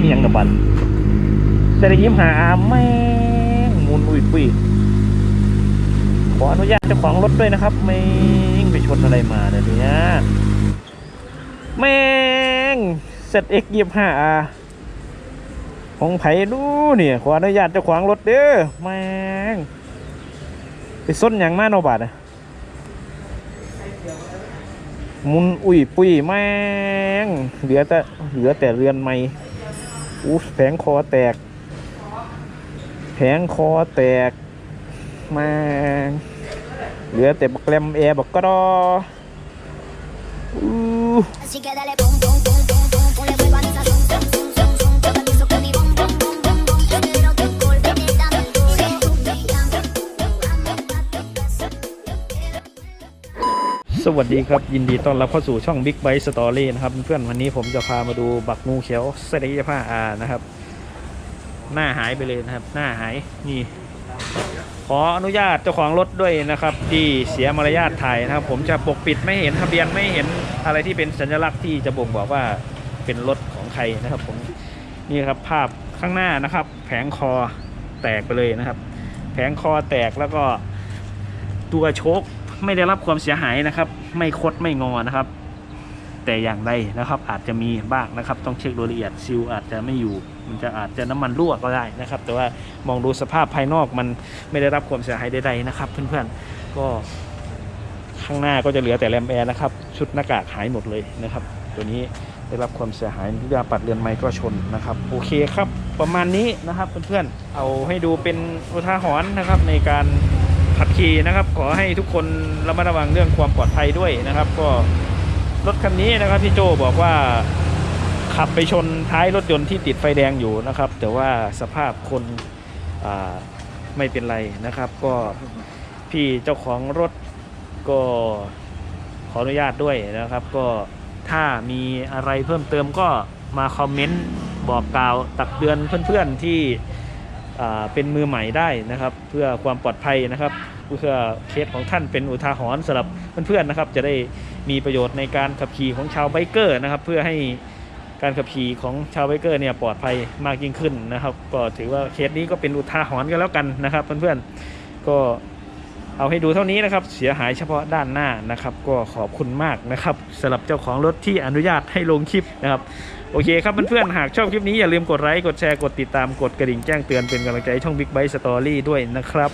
เมียงนะบันแต่ได้ยิ้มหาแม่งมุนอุยปุยขออนุญาตเจ้าของรถด้วยนะครับแม่งไปชนอะไรมาเดี๋ยวนี้แม่งเซตเอ็กยี่ห้าอาของไผ่ดูเนี่ยขออนุญาตเจ้าของรถเด้อแม่งไปส้นอย่างมากเนาะบาทอะมุนอุ้ยปุ้ยแม่งเหลือแต่เหลือแต่เรือนไม่ อู้แผงคอแตก แผงคอแตกมาเหลือแต่บักแรมแอร์บักกระดออู้ สวัสดีครับ ยินดีต้อนรับเข้าสู่ช่อง Big Bite Story นะครับ เพื่อนๆวันนี้ผมจะพามาดูบักงูเขียวเซตยี่ห้าอานะครับ หน้าหายไปเลยนะครับ หน้าหายนี่ ขออนุญาตเจ้าของรถด้วยนะครับ ที่เสียมารยาทถ่ายนะครับ ผมจะปกปิดไม่เห็นทะเบียนไม่เห็นอะไรที่เป็นสัญลักษณ์ที่จะบ่งบอกว่าเป็นรถของใครนะครับ ผมนี่ครับภาพข้างหน้านะครับ แผงคอแตกไปเลยนะครับ แผงคอแตกแล้วก็ตัวโชค ไม่ได้รับความเสียหายนะครับ ไม่คดไม่งอนะครับ แต่อย่างใดนะครับ อาจจะมีบ้างนะครับ ต้องเช็คโดยละเอียดซิลอาจจะไม่อยู่ มันจะอาจจะน้ำมันรั่วก็ได้นะครับ แต่ว่ามองดูสภาพภายนอกมันไม่ได้รับความเสียหายใดๆนะครับ เพื่อนๆก็ข้างหน้าก็จะเหลือแต่แรมแอร์นะครับ ชุดหน้ากากหายหมดเลยนะครับ ตัวนี้ได้รับความเสียหายยาปัดเรือนไม้ก็ชนนะครับ โอเคครับ ประมาณนี้นะครับเพื่อนๆเอาให้ดูเป็นอุทาหรณ์นะครับในการ ขับขี่นะครับ ขอให้ทุกคนระมัดระวังเรื่องความปลอดภัยด้วยนะครับ ก็รถคันนี้นะครับพี่โจบอกว่าขับไปชนท้ายรถยนต์ที่ติดไฟแดงอยู่นะครับ แต่ว่าสภาพคนไม่เป็นไรนะครับ ก็พี่เจ้าของรถก็ขออนุญาตด้วยนะครับ ก็ถ้ามีอะไรเพิ่มเติมก็มาคอมเมนต์บอกกล่าวตักเตือนเพื่อนๆที่ เป็นมือใหม่ได้นะครับ เพื่อความปลอดภัยนะครับเพื่อเคสของท่านเป็นอุทาหรณ์สำหรับเพื่อนๆนะครับ จะได้มีประโยชน์ในการขับขี่ของชาวไบเกอร์นะครับ เพื่อให้การขับขี่ของชาวไบเกอร์เนี่ยปลอดภัยมากยิ่งขึ้นนะครับ ก็ถือว่าเคสนี้ก็เป็นอุทาหรณ์กันแล้วกันนะครับ เพื่อนๆก็ เอาให้ดูเท่านี้นะครับ เสียหายเฉพาะด้านหน้านะครับ ก็ขอบคุณมากนะครับสำหรับเจ้าของรถที่อนุญาตให้ลงคลิปนะครับโอเคครับเพื่อนๆ หากชอบคลิปนี้อย่าลืมกดไลค์ กดแชร์ กดติดตาม กดกระดิ่งแจ้งเตือนเป็นกำลังใจช่อง Big Bike Story ด้วยนะครับ